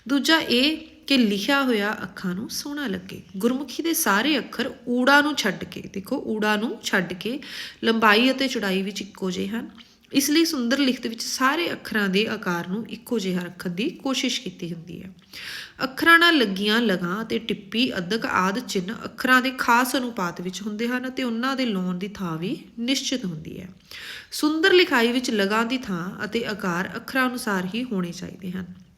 ਦੂਜਾ ਇਹ ਕਿ ਲਿਖਿਆ ਹੋਇਆ ਅੱਖਾਂ ਨੂੰ ਸੋਹਣਾ ਲੱਗੇ। ਗੁਰਮੁਖੀ ਦੇ ਸਾਰੇ ਅੱਖਰ ਊੜਾ ਨੂੰ ਛੱਡ ਕੇ, ਦੇਖੋ ਊੜਾ ਨੂੰ ਛੱਡ ਕੇ ਲੰਬਾਈ ਅਤੇ ਚੌੜਾਈ ਵਿੱਚ ਇੱਕੋ ਜਿਹੇ ਹਨ। ਇਸ ਲਈ ਸੁੰਦਰ ਲਿਖਤ ਵਿੱਚ ਸਾਰੇ ਅੱਖਰਾਂ ਦੇ ਆਕਾਰ ਨੂੰ ਇੱਕੋ ਜਿਹਾ ਰੱਖਣ ਦੀ ਕੋਸ਼ਿਸ਼ ਕੀਤੀ ਹੁੰਦੀ ਹੈ। ਅੱਖਰਾਂ ਨਾਲ ਲੱਗੀਆਂ ਲਗਾਂ ਅਤੇ ਟਿੱਪੀ, ਅਦਕ ਆਦ ਚਿੰਨ੍ਹ ਅੱਖਰਾਂ ਦੇ ਖਾਸ ਅਨੁਪਾਤ ਵਿੱਚ ਹੁੰਦੇ ਹਨ ਅਤੇ ਉਹਨਾਂ ਦੇ ਲਾਉਣ ਦੀ ਥਾਂ ਵੀ ਨਿਸ਼ਚਿਤ ਹੁੰਦੀ ਹੈ। ਸੁੰਦਰ ਲਿਖਾਈ ਵਿੱਚ ਲਗਾਂ ਦੀ ਥਾਂ ਅਤੇ ਆਕਾਰ ਅੱਖਰਾਂ ਅਨੁਸਾਰ ਹੀ ਹੋਣੇ ਚਾਹੀਦੇ ਹਨ।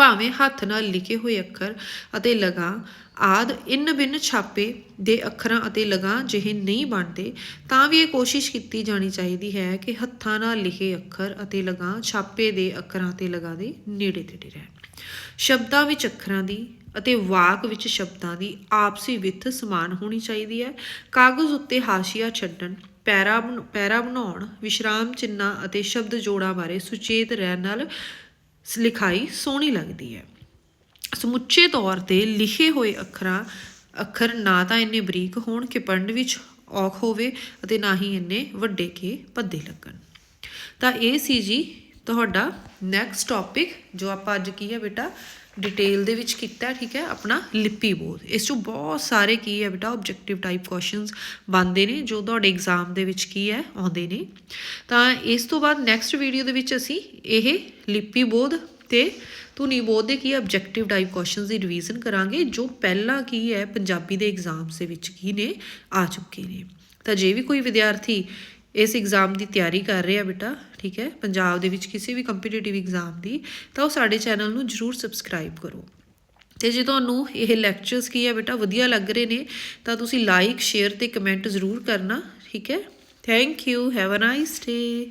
ਭਾਵੇਂ ਹੱਥ ਨਾਲ ਲਿਖੇ ਹੋਏ ਅੱਖਰ ਅਤੇ ਲਗਾਂ ਆਦ ਇਨ ਬਿਨ ਛਾਪੇ ਦੇ ਅੱਖਰਾਂ ਅਤੇ ਲਗਾਂ ਜਿਹੇ ਨਹੀਂ ਬਣਦੇ, ਤਾਂ ਵੀ ਇਹ ਕੋਸ਼ਿਸ਼ ਕੀਤੀ ਜਾਣੀ ਚਾਹੀਦੀ ਹੈ ਕਿ ਹੱਥਾਂ ਨਾਲ ਲਿਖੇ ਅੱਖਰ ਅਤੇ ਲਗਾਂ ਛਾਪੇ ਦੇ ਅੱਖਰਾਂ ਤੇ ਲਗਾਂ ਦੇ ਨੇੜੇ ਤੇੜੇ ਰਹਿਣ। ਸ਼ਬਦਾਂ ਵਿੱਚ ਅੱਖਰਾਂ ਦੀ ਅਤੇ ਵਾਕ ਵਿੱਚ ਸ਼ਬਦਾਂ ਦੀ ਆਪਸੀ ਵਿੱਥ ਸਮਾਨ ਹੋਣੀ ਚਾਹੀਦੀ ਹੈ। ਕਾਗਜ਼ ਉੱਤੇ ਹਾਸ਼ੀਆ ਛੱਡਣ, ਪੈਰਾ ਬਣ- ਪੈਰਾ ਬਣਾਉਣ, ਵਿਸ਼ਰਾਮ ਚਿੰਨ੍ਹਾਂ ਅਤੇ ਸ਼ਬਦ ਜੋੜਾਂ ਬਾਰੇ ਸੁਚੇਤ ਰਹਿਣ ਨਾਲ ਲਿਖਾਈ ਸੋਹਣੀ ਲੱਗਦੀ ਹੈ। ਸਮੁੱਚੇ ਤੌਰ ਤੇ ਲਿਖੇ ਹੋਏ ਅੱਖਰਾਂ, ਅੱਖਰ ਨਾ ਤਾਂ ਇੰਨੇ ਬਰੀਕ ਹੋਣ ਕਿ ਪੜ੍ਹਨ ਵਿੱਚ ਔਖ ਹੋਵੇ ਅਤੇ ਨਾ ਹੀ ਇੰਨੇ ਵੱਡੇ ਕੇ ਪੱਦੇ ਲੱਗਣ। ਤਾਂ ਇਹ ਸੀ ਜੀ ਤੁਹਾਡਾ ਨੈਕਸਟ ਟੌਪਿਕ ਜੋ ਆਪਾਂ ਅੱਜ ਕੀ ਹੈ ਬੇਟਾ? ਡਿਟੇਲ ਦੇ ਵਿੱਚ ਕੀਤਾ, ਠੀਕ ਹੈ, ਆਪਣਾ ਲਿਪੀ ਬੋਧ। ਇਸ ਚੋਂ ਬਹੁਤ ਸਾਰੇ ਕੀ ਹੈ ਬੇਟਾ ਆਬਜੈਕਟਿਵ ਟਾਈਪ ਕੁਐਸਚਨਸ ਬਣਦੇ ਨੇ, ਜੋ ਤੁਹਾਡੇ ਐਗਜ਼ਾਮ ਦੇ ਵਿੱਚ ਕੀ ਹੈ, ਆਉਂਦੇ ਨੇ। ਤਾਂ ਇਸ ਤੋਂ ਬਾਅਦ ਨੈਕਸਟ ਵੀਡੀਓ ਦੇ ਵਿੱਚ ਅਸੀਂ ਇਹ ਲਿਪੀ ਬੋਧ ਤੇ ਧੁਨੀ ਬੋਧ ਦੇ ਕੀ ਆਬਜੈਕਟਿਵ ਟਾਈਪ ਕੁਐਸਚਨਸ ਦੀ ਰਿਵੀਜ਼ਨ ਕਰਾਂਗੇ, ਜੋ ਪਹਿਲਾਂ ਕੀ ਹੈ, ਪੰਜਾਬੀ ਦੇ ਐਗਜ਼ਾਮਸ ਦੇ ਵਿੱਚ ਕੀ ਨੇ, ਆ ਚੁੱਕੇ ਨੇ। ਤਾਂ ਜੇ ਵੀ ਕੋਈ ਵਿਦਿਆਰਥੀ ਇਸ ਐਗਜ਼ਾਮ ਦੀ ਤਿਆਰੀ ਕਰ ਰਿਹਾ ਬੇਟਾ, ਠੀਕ ਹੈ? ਪੰਜਾਬ ਦੇ ਵਿੱਚ ਕਿਸੇ ਵੀ ਕੰਪੀਟੀਟਿਵ ਐਗਜ਼ਾਮ ਦੀ, ਤਾਂ ਉਹ ਸਾਡੇ ਚੈਨਲ ਨੂੰ ਜਰੂਰ ਸਬਸਕ੍ਰਾਈਬ ਕਰੋ। ਤੇ ਜੇ ਤੁਹਾਨੂੰ ਇਹ ਲੈਕਚਰਸ ਕੀ ਹੈ ਬੇਟਾ, ਵਧੀਆ ਲੱਗ ਰਹੇ ਨੇ, ਤਾਂ ਤੁਸੀਂ ਲਾਈਕ ਸ਼ੇਅਰ ਤੇ ਕਮੈਂਟ ਜ਼ਰੂਰ ਕਰਨਾ, ਠੀਕ ਹੈ? Thank you have a nice day